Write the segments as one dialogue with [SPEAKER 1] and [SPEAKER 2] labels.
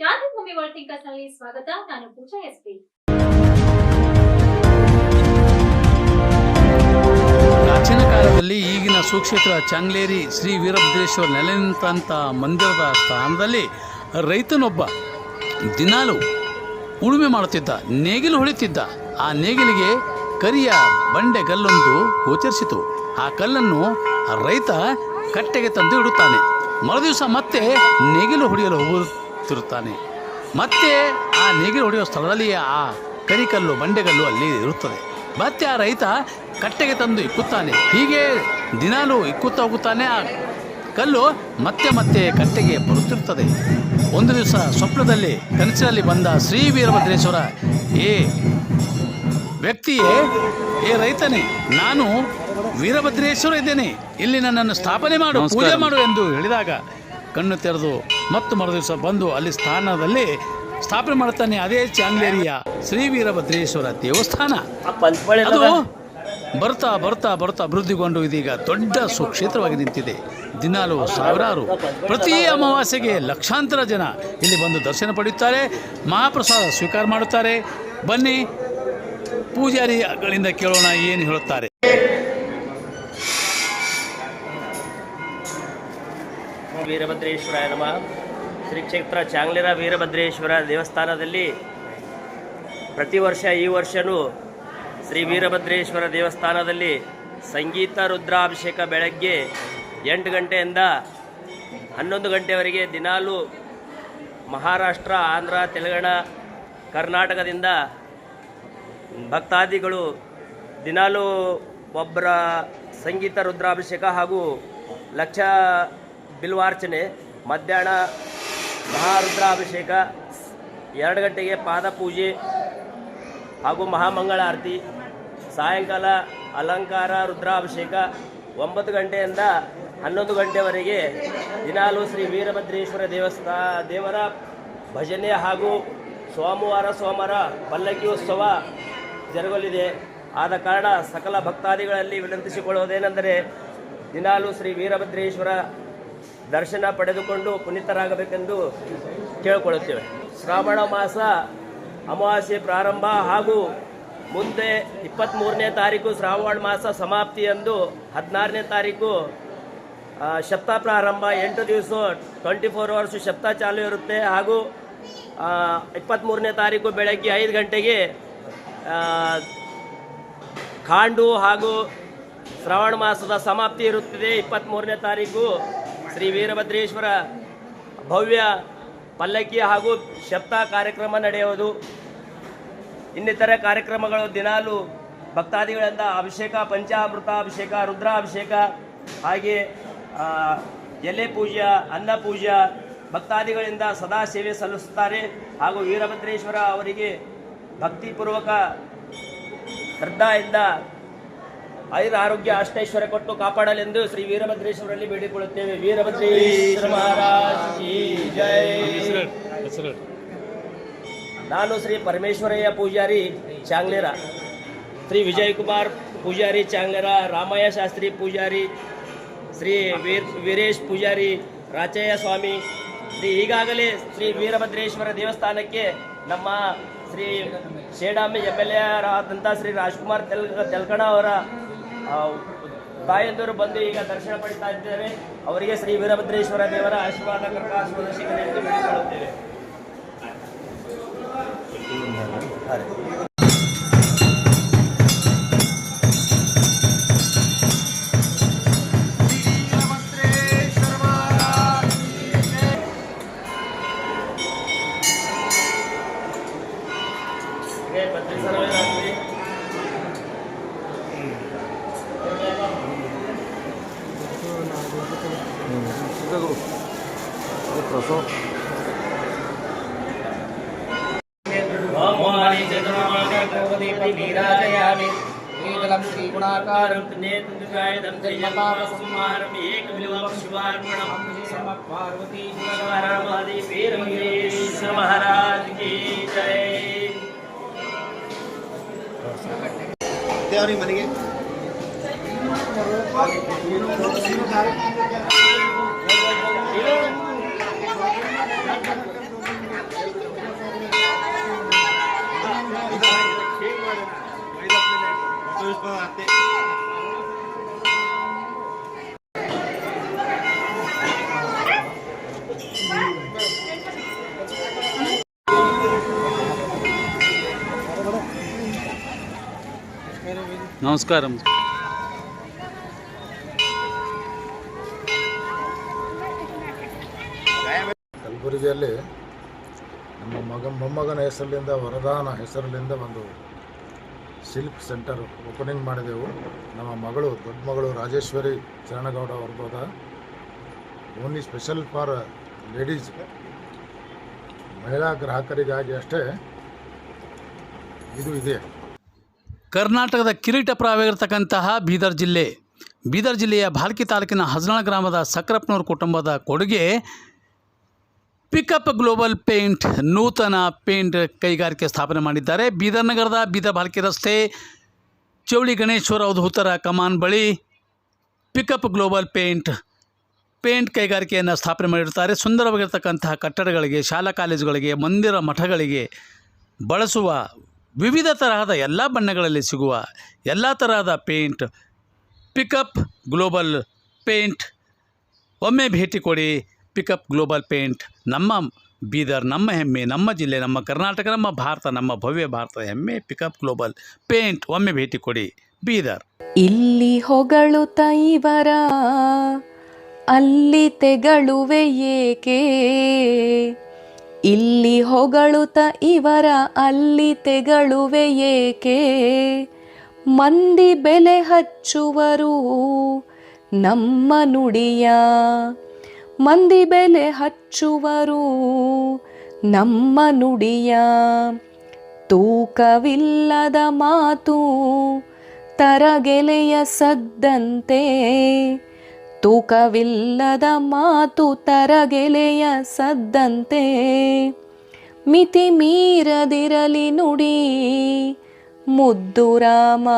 [SPEAKER 1] ಕ್ರಾಂತಿಭೂಮಿ ವರ್ಲ್ಡ್ನಲ್ಲಿ ಸ್ವಾಗತ. ನಾನು ಪೂಜಾ ಎಸ್ಪಿ
[SPEAKER 2] ಪ್ರಾಚೀನ ಕಾಲದಲ್ಲಿ ಈಗಿನ ಸುಕ್ಷೇತ್ರ ಚಾಂಗ್ಲೇರಿ ಶ್ರೀ ವೀರಭದ್ರೇಶ್ವರ ನೆಲೆ ನಿಂತಹ ಮಂದಿರದ ಸ್ಥಾನದಲ್ಲಿ ರೈತನೊಬ್ಬ ದಿನಾಲು ಉಳುಮೆ ಮಾಡುತ್ತಿದ್ದ, ನೇಗಿಲು ಹೊಳಿತಿದ್ದ ಆ ನೇಗಿಲಿಗೆ ಕರಿಯ ಬಂಡೆ ಕಲ್ಲೊಂದು ಗೋಚರಿಸಿತು. ಆ ಕಲ್ಲನ್ನು ರೈತ ಕಟ್ಟೆಗೆ ತಂದು ಇಡುತ್ತಾನೆ. ಮರುದಿವಸ ಮತ್ತೆ ನೇಗಿಲು ಹೊಡೆಯಲು ಹೋಗುತ್ತಿರುತ್ತಾನೆ ಮತ್ತೆ ಆ ನೇಗಿಲು ಹೊಡೆಯುವ ಸ್ಥಳದಲ್ಲಿ ಆ ಕರಿಕಲ್ಲು ಬಂಡೆಗಲ್ಲು ಅಲ್ಲಿ ಇರುತ್ತದೆ. ಮತ್ತೆ ಆ ರೈತ ಕಟ್ಟೆಗೆ ತಂದು ಇಕ್ಕುತ್ತಾನೆ. ಹೀಗೆ ದಿನಾಲೂ ಇಕ್ಕುತ್ತಾ ಹೋಗುತ್ತಾನೆ. ಆ ಕಲ್ಲು ಮತ್ತೆ ಮತ್ತೆ ಕಟ್ಟೆಗೆ ಬರುತ್ತಿರುತ್ತದೆ. ಒಂದು ದಿವಸ ಸ್ವಪ್ನದಲ್ಲಿ ಕನಸಿನಲ್ಲಿ ಬಂದ ಶ್ರೀ ವೀರಭದ್ರೇಶ್ವರ ಏ ವ್ಯಕ್ತಿಯೇ ಏ ರೈತನೇ ನಾನು ವೀರಭದ್ರೇಶ್ವರ ಇದ್ದೇನೆ. ಇಲ್ಲಿ ನನ್ನನ್ನು ಸ್ಥಾಪನೆ ಮಾಡು ಪೂಜೆ ಮಾಡು ಎಂದು ಹೇಳಿದಾಗ ಕಣ್ಣು ತೆರೆದು ಮತ್ತು ಮರುದಿವಸ ಬಂದು ಅಲ್ಲಿ ಸ್ಥಾನದಲ್ಲಿ ಸ್ಥಾಪನೆ ಮಾಡುತ್ತಾನೆ ಅದೇ ಚಾಂಗ್ಲೇರಿಯ ಶ್ರೀ ವೀರಭದ್ರೇಶ್ವರ ದೇವಸ್ಥಾನ. ಅದು ಬರ್ತಾ ಬರ್ತಾ ಬರ್ತಾ ಅಭಿವೃದ್ಧಿಗೊಂಡು ಇದೀಗ ದೊಡ್ಡ ಸುಕ್ಷೇತ್ರವಾಗಿ ನಿಂತಿದೆ. ದಿನಾಲು ಸಾವಿರಾರು ಪ್ರತಿ ಅಮಾವಾಸ್ಯೆಗೆ ಲಕ್ಷಾಂತರ ಜನ ಇಲ್ಲಿ ಬಂದು ದರ್ಶನ ಪಡೆಯುತ್ತಾರೆ ಮಹಾಪ್ರಸಾದ ಸ್ವೀಕಾರ ಮಾಡುತ್ತಾರೆ. ಬನ್ನಿ ಪೂಜಾರಿಗಳಿಂದ ಕೇಳೋಣ ಏನು ಹೇಳುತ್ತಾರೆ.
[SPEAKER 3] ವೀರಭದ್ರೇಶ್ವರಾಯ ನಮಃ. ಶ್ರೀ ಕ್ಷೇತ್ರ ಚಾಂಗ್ಲಿರ ವೀರಭದ್ರೇಶ್ವರ ದೇವಸ್ಥಾನದಲ್ಲಿ ಪ್ರತಿ ವರ್ಷ ಈ ವರ್ಷವೂ ಶ್ರೀ ವೀರಭದ್ರೇಶ್ವರ ದೇವಸ್ಥಾನದಲ್ಲಿ ಸಂಗೀತ, ರುದ್ರಾಭಿಷೇಕ ಬೆಳಗ್ಗೆ ಎಂಟು ಗಂಟೆಯಿಂದ ಹನ್ನೊಂದು ಗಂಟೆವರೆಗೆ ದಿನಾಲು ಮಹಾರಾಷ್ಟ್ರ, ಆಂಧ್ರ, ತೆಲಂಗಾಣ, ಕರ್ನಾಟಕದಿಂದ ಭಕ್ತಾದಿಗಳು ದಿನಾಲು ಒಬ್ಬರ ಸಂಗೀತ, ರುದ್ರಾಭಿಷೇಕ ಹಾಗೂ ಲಕ್ಷ ಬಿಲ್ವಾರ್ಚನೆ, ಮಧ್ಯಾಹ್ನ ಮಹಾರುದ್ರಾಭಿಷೇಕ, ಎರಡು ಗಂಟೆಗೆ ಪಾದಪೂಜೆ ಹಾಗೂ ಮಹಾಮಂಗಳ ಆರತಿ ಸಾಯಂಕಾಲ ಅಲಂಕಾರ, ರುದ್ರಾಭಿಷೇಕ, ಒಂಬತ್ತು ಗಂಟೆಯಿಂದ ಹನ್ನೊಂದು ಗಂಟೆವರೆಗೆ ದಿನಾಲು ಶ್ರೀ ವೀರಭದ್ರೇಶ್ವರ ದೇವಸ್ಥಾ, ದೇವರ ಭಜನೆ ಹಾಗೂ ಸೋಮವಾರ ಸೋಮವಾರ ಪಲ್ಲಕ್ಕಿ ಉತ್ಸವ ಜರುಗಲಿದೆ. ಆದ ಕಾರಣ ಸಕಲ ಭಕ್ತಾದಿಗಳಲ್ಲಿ ವಿನಂತಿಸಿಕೊಳ್ಳುವುದೇನೆಂದರೆ, ದಿನಾಲು ಶ್ರೀ ವೀರಭದ್ರೇಶ್ವರ ದರ್ಶನ ಪಡೆದುಕೊಂಡು ಪುನೀತರಾಗಬೇಕೆಂದು ಕೇಳಿಕೊಳ್ಳುತ್ತೇವೆ. ಶ್ರಾವಣ ಮಾಸ ಅಮಾವಾಸ್ಯೆ ಪ್ರಾರಂಭ ಹಾಗೂ ಮುಂದೆ ಇಪ್ಪತ್ತ್ಮೂರನೇ ತಾರೀಕು ಶ್ರಾವಣ ಮಾಸ ಸಮಾಪ್ತಿಯಂದು ಹದಿನಾರನೇ ತಾರೀಕು ಶಪ್ತ ಪ್ರಾರಂಭ. ಎಂಟು ದಿವಸ ಟ್ವೆಂಟಿ ಫೋರ್ ಅವರ್ಸ್ ಶಪ್ತ ಚಾಲು ಇರುತ್ತೆ ಹಾಗೂ ಇಪ್ಪತ್ತ್ಮೂರನೇ ತಾರೀಕು ಬೆಳಗ್ಗೆ ಐದು ಗಂಟೆಗೆ ಕಾಂಡು ಹಾಗೂ ಶ್ರಾವಣ ಮಾಸದ ಸಮಾಪ್ತಿ ಇರುತ್ತದೆ. ಇಪ್ಪತ್ತ್ಮೂರನೇ ತಾರೀಕು ಶ್ರೀ ವೀರಭದ್ರೇಶ್ವರ ಭವ್ಯ ಪಲ್ಲಕ್ಕಿ ಹಾಗೂ ಶಬ್ದ ಕಾರ್ಯಕ್ರಮ ನಡೆಯುವುದು ಇನ್ನಿತರ ಕಾರ್ಯಕ್ರಮಗಳು ದಿನಾಲು ಭಕ್ತಾದಿಗಳಿಂದ ಅಭಿಷೇಕ ಪಂಚಾಮೃತ ಅಭಿಷೇಕ ರುದ್ರಾಭಿಷೇಕ, ಹಾಗೆ ಎಲೆ ಪೂಜೆ, ಅನ್ನ ಪೂಜೆ ಭಕ್ತಾದಿಗಳಿಂದ ಸದಾ ಸೇವೆ ಸಲ್ಲಿಸುತ್ತಾರೆ. ಹಾಗೂ ವೀರಭದ್ರೇಶ್ವರ ಅವರಿಗೆ ಭಕ್ತಿಪೂರ್ವಕ ಶ್ರದ್ಧಾಯಿಂದ ಐದು ಆರೋಗ್ಯ ಅಷ್ಟೈಶ್ವರ್ಯ ಕೊಟ್ಟು ಕಾಪಾಡಲೆಂದು ಶ್ರೀ ವೀರಭದ್ರೇಶ್ವರಲ್ಲಿ ಬೇಡಿಕೊಳ್ಳುತ್ತೇವೆ. ವೀರಭದ್ರೇಶ್ವರ ಮಹಾರಾಜ್ ಜೈ. ನಾನು ಶ್ರೀ ಪರಮೇಶ್ವರಯ್ಯ ಪೂಜಾರಿ ಚಾಂಗ್ಲೇರ. ಶ್ರೀ ವಿಜಯ್ ಕುಮಾರ್ ಪೂಜಾರಿ ಚಾಂಗ್ಲೇರ. ರಾಮಯ್ಯ ಶಾಸ್ತ್ರಿ ಪೂಜಾರಿ. ಶ್ರೀ ವೀರ್ ವೀರೇಶ್ ಪೂಜಾರಿ ರಾಚಯ್ಯ ಸ್ವಾಮಿ. ಶ್ರೀ ಈಗಾಗಲೇ ಶ್ರೀ ವೀರಭದ್ರೇಶ್ವರ ದೇವಸ್ಥಾನಕ್ಕೆ ನಮ್ಮ Shri Shedami M L A ಆದಂಥ ಶ್ರೀ ರಾಜ್ಕುಮಾರ್ ತೆಲ್ ತೆಲ್ಕಣ ಅವರ ಆ, ತಾಯಂದಿರು ಬಂದು ಈಗ ದರ್ಶನ ಪಡಿತಾ ಇದ್ದೇವೆ. ಅವರಿಗೆ ಶ್ರೀ ವೀರಭದ್ರೇಶ್ವರ ದೇವರ ಆಶೀರ್ವಾದ ಕೃಪಾಶೀರ್ವಾದ ಸಿಗಲಿ ಎಂದು विराजयामि शीतलं श्रीगुणाकारं नेतुगायदं जयपावसंहारम् एकविलवं शिवार्पणं
[SPEAKER 4] पार्वती शिवरामादिवीर
[SPEAKER 3] मंगेश्वर महाराज की
[SPEAKER 4] जय।
[SPEAKER 3] देवरी बनेंगे? Thank you.
[SPEAKER 5] ದೇವರಿಗೆ ಮನೆಗೆ
[SPEAKER 2] నమస్కారం
[SPEAKER 5] ಕಲಬುರಗಿಯಲ್ಲಿ ನಮ್ಮ ಮಗ ಮೊಮ್ಮಗನ ಹೆಸರಿನಿಂದ ವರದಾನ ಹೆಸರಿನಿಂದ ಒಂದು ಸಿಲ್ಕ್ ಸೆಂಟರ್ ಓಪನಿಂಗ್ ಮಾಡಿದೆವು. ನಮ್ಮ ಮಗಳು, ದೊಡ್ಡ ಮಗಳು ರಾಜೇಶ್ವರಿ ಚರಣಗೌಡ ಅವ್ರದ್ದು. Only special for ladies. ಮಹಿಳಾ ಗ್ರಾಹಕರಿಗಾಗಿ ಅಷ್ಟೇ ಇದು ಇದೆ.
[SPEAKER 2] ಕರ್ನಾಟಕದ ಕಿರೀಟ ಪ್ರಾವಿರತಕ್ಕಂತಹ ಬೀದರ್ ಜಿಲ್ಲೆ. ಬೀದರ್ ಜಿಲ್ಲೆಯ ಭಾಲ್ಕಿ ತಾಲೂಕಿನ ಹಜನಾಳ ಗ್ರಾಮದ ಸಕ್ರಪ್ಪನವ್ರ ಕುಟುಂಬದ ಕೊಡುಗೆ ಪಿಕಪ್ ಗ್ಲೋಬಲ್ ಪೇಂಟ್ ನೂತನ ಪೇಂಟ್ ಕೈಗಾರಿಕೆ ಸ್ಥಾಪನೆ ಮಾಡಿದ್ದಾರೆ. ಬೀದರ್ ನಗರದ ಬೀದರ್ ಬಾಲ್ಕಿ ರಸ್ತೆ, ಚೌಳಿ ಗಣೇಶ್ವರ ಅವಧೂತರ ಕಮಾನ್ ಬಳಿ ಪಿಕಪ್ ಗ್ಲೋಬಲ್ ಪೇಂಟ್ ಪೇಂಟ್ ಕೈಗಾರಿಕೆಯನ್ನು ಸ್ಥಾಪನೆ ಮಾಡಿರ್ತಾರೆ ಸುಂದರವಾಗಿರ್ತಕ್ಕಂತಹ ಕಟ್ಟಡಗಳಿಗೆ, ಶಾಲಾ ಕಾಲೇಜುಗಳಿಗೆ, ಮಂದಿರ ಮಠಗಳಿಗೆ ಬಳಸುವ ವಿವಿಧ ತರಹದ ಎಲ್ಲ ಬಣ್ಣಗಳಲ್ಲಿ ಸಿಗುವ ಎಲ್ಲ ತರಹದ ಪೇಂಟ್, ಪಿಕಪ್ ಗ್ಲೋಬಲ್ ಪೇಂಟ್. ಒಮ್ಮೆ ಭೇಟಿ ಕೊಡಿ. ಪಿಕಪ್ ಗ್ಲೋಬಲ್ ಪೇಂಟ್, ನಮ್ಮ ಬೀದರ್, ನಮ್ಮ ಹೆಮ್ಮೆ, ನಮ್ಮ ಜಿಲ್ಲೆ, ನಮ್ಮ ಕರ್ನಾಟಕ, ನಮ್ಮ ಭಾರತ, ನಮ್ಮ ಭವ್ಯ ಭಾರತ ಹೆಮ್ಮೆ ಪಿಕಪ್ ಗ್ಲೋಬಲ್ ಪೇಂಟ್. ಒಮ್ಮೆ ಭೇಟಿ ಕೊಡಿ ಬೀದರ್.
[SPEAKER 6] ಇಲ್ಲಿ ಹೊಗಳು ತೈವರ ಅಲ್ಲಿ ತೆಗಳುವೆ ಏಕೆ? ಇಲ್ಲಿ ಹೊಗಳುತ ಇವರ, ಅಲ್ಲಿ ತೆಗಳುವೆ ಏಕೆ? ಮಂದಿ ಬೆಲೆ ಹಚ್ಚುವರು, ನಮ್ಮ ನುಡಿಯ ಮಂದಿ ಬೆಲೆ ಹಚ್ಚುವರು. ನಮ್ಮ ನುಡಿಯ ತೂಕವಿಲ್ಲದ ಮಾತು ತರಗೆಲೆಯ ಸದ್ದಂತೆ. ತೂಕವಿಲ್ಲದ ಮಾತು ತರಗೆಲೆಯ ಸದ್ದಂತೆ. ಮಿತಿ ಮೀರದಿರಲಿ ನುಡಿ ಮುದ್ದು ರಾಮ.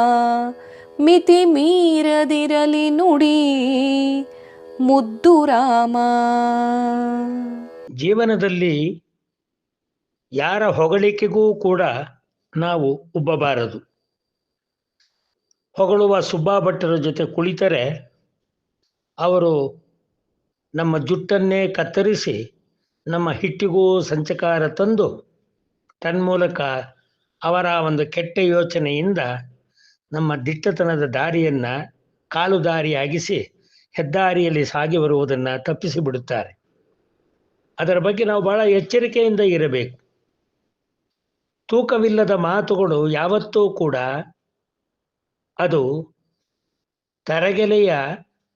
[SPEAKER 6] ಮಿತಿ ಮೀರದಿರಲಿ ನುಡಿ ಮುದ್ದು ರಾಮ.
[SPEAKER 7] ಜೀವನದಲ್ಲಿ ಯಾರ ಹೊಗಳಿಕೆಗೂ ಕೂಡ ನಾವು ಉಬ್ಬಬಾರದು. ಹೊಗಳುವ ಸುಬ್ಬಾ ಭಟ್ಟರ ಜೊತೆ ಕುಳಿತರೆ ಅವರು ನಮ್ಮ ಜುಟ್ಟನ್ನೇ ಕತ್ತರಿಸಿ ನಮ್ಮ ಹಿಟ್ಟಿಗೂ ಸಂಚಕಾರ ತಂದು ತನ್ಮೂಲಕ ಅವರ ಒಂದು ಕೆಟ್ಟ ಯೋಚನೆಯಿಂದ ನಮ್ಮ ದಿಟ್ಟತನದ ದಾರಿಯನ್ನ ಕಾಲು ದಾರಿಯಾಗಿಸಿ ಹೆದ್ದಾರಿಯಲ್ಲಿ ಸಾಗಿ ಬರುವುದನ್ನು ತಪ್ಪಿಸಿ ಬಿಡುತ್ತಾರೆ ಅದರ ಬಗ್ಗೆ ನಾವು ಬಹಳ ಎಚ್ಚರಿಕೆಯಿಂದ ಇರಬೇಕು. ತೂಕವಿಲ್ಲದ ಮಾತುಗಳು ಯಾವತ್ತೂ ಕೂಡ ಅದು ತರಗೆಲೆಯ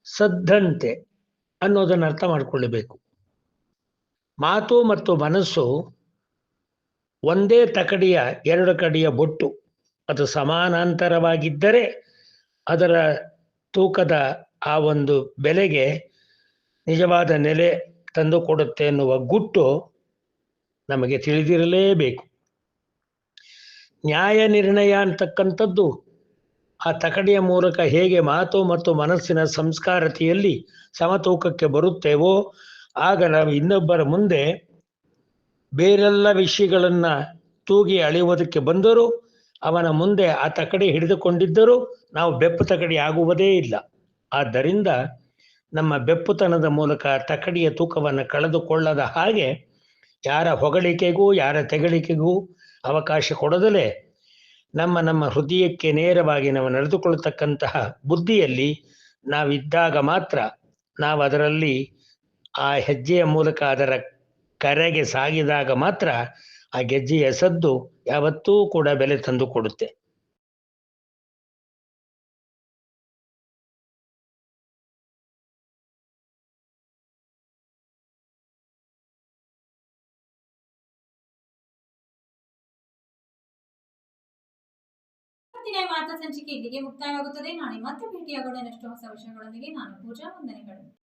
[SPEAKER 7] ಸದ್ದಂತೆ ಅನ್ನೋದನ್ನು ಅರ್ಥ ಮಾಡಿಕೊಳ್ಳಬೇಕು. ಮಾತು ಮತ್ತು ಮನಸ್ಸು ಒಂದೇ ತಕಡಿಯ ಎರಡು ಕಡೆಯ ಬೊಟ್ಟು, ಅದು ಸಮಾನಾಂತರವಾಗಿದ್ದರೆ ಅದರ ತೂಕದ ಆ ಒಂದು ಬೆಲೆಗೆ ನಿಜವಾದ ನೆಲೆ ತಂದು ಕೊಡುತ್ತೆ ಎನ್ನುವ ಗುಟ್ಟು ನಮಗೆ ತಿಳಿದಿರಲೇಬೇಕು. ನ್ಯಾಯ ನಿರ್ಣಯ ಅಂತಕ್ಕಂಥದ್ದು ಆ ತಕಡಿಯ ಮೂಲಕ ಹೇಗೆ ಮಾತು ಮತ್ತು ಮನಸ್ಸಿನ ಸಂಸ್ಕಾರತೆಯಲ್ಲಿ ಸಮತೂಕಕ್ಕೆ ಬರುತ್ತೇವೋ, ಆಗ ನಾವು ಇನ್ನೊಬ್ಬರ ಮುಂದೆ ಬೇರೆಲ್ಲ ವಿಷಯಗಳನ್ನು ತೂಗಿ ಅಳೆಯುವುದಕ್ಕೆ ಬಂದರೂ, ಅವನ ಮುಂದೆ ಆ ತಕಡಿ ಹಿಡಿದುಕೊಂಡಿದ್ದರೂ ನಾವು ಬೆಪ್ಪು ತಕಡಿ ಆಗುವುದೇ ಇಲ್ಲ. ಆದ್ದರಿಂದ ನಮ್ಮ ಬೆಪ್ಪುತನದ ಮೂಲಕ ತಕಡಿಯ ತೂಕವನ್ನು ಕಳೆದುಕೊಳ್ಳದ ಹಾಗೆ ಯಾರ ಹೊಗಳಿಕೆಗೂ, ಯಾರ ತೆಗಳಿಕೆಗೂ ಅವಕಾಶ ಕೊಡದಲೇ ನಮ್ಮ ನಮ್ಮ ಹೃದಯಕ್ಕೆ ನೇರವಾಗಿ ನಾವು ನಡೆದುಕೊಳ್ಳತಕ್ಕಂತಹ ಬುದ್ಧಿಯಲ್ಲಿ ನಾವಿದ್ದಾಗ ಮಾತ್ರ ನಾವು ಅದರಲ್ಲಿ ಆ ಹೆಜ್ಜೆಯ ಮೂಲಕ ಅದರ ಕರೆಗೆ ಸಾಗಿದಾಗ ಮಾತ್ರ ಆ ಗೆಜ್ಜೆಯ ಸದ್ದು ಯಾವತ್ತೂ ಕೂಡ ಬೆಲೆ ತಂದು
[SPEAKER 1] ಇವತ್ತಿನ ವಾರ್ತಾ ಸಂಚಿಕೆ ಇಲ್ಲಿಗೆ ಮುಕ್ತಾಯವಾಗುತ್ತದೆ. ನಾಳೆ ಮತ್ತೆ ಭೇಟಿಯಾಗೋಣ. ಹೊಸ ವಿಷಯಗಳೊಂದಿಗೆ ನಾನು ಪೂಜಾ ವಂದನೆಗಳು.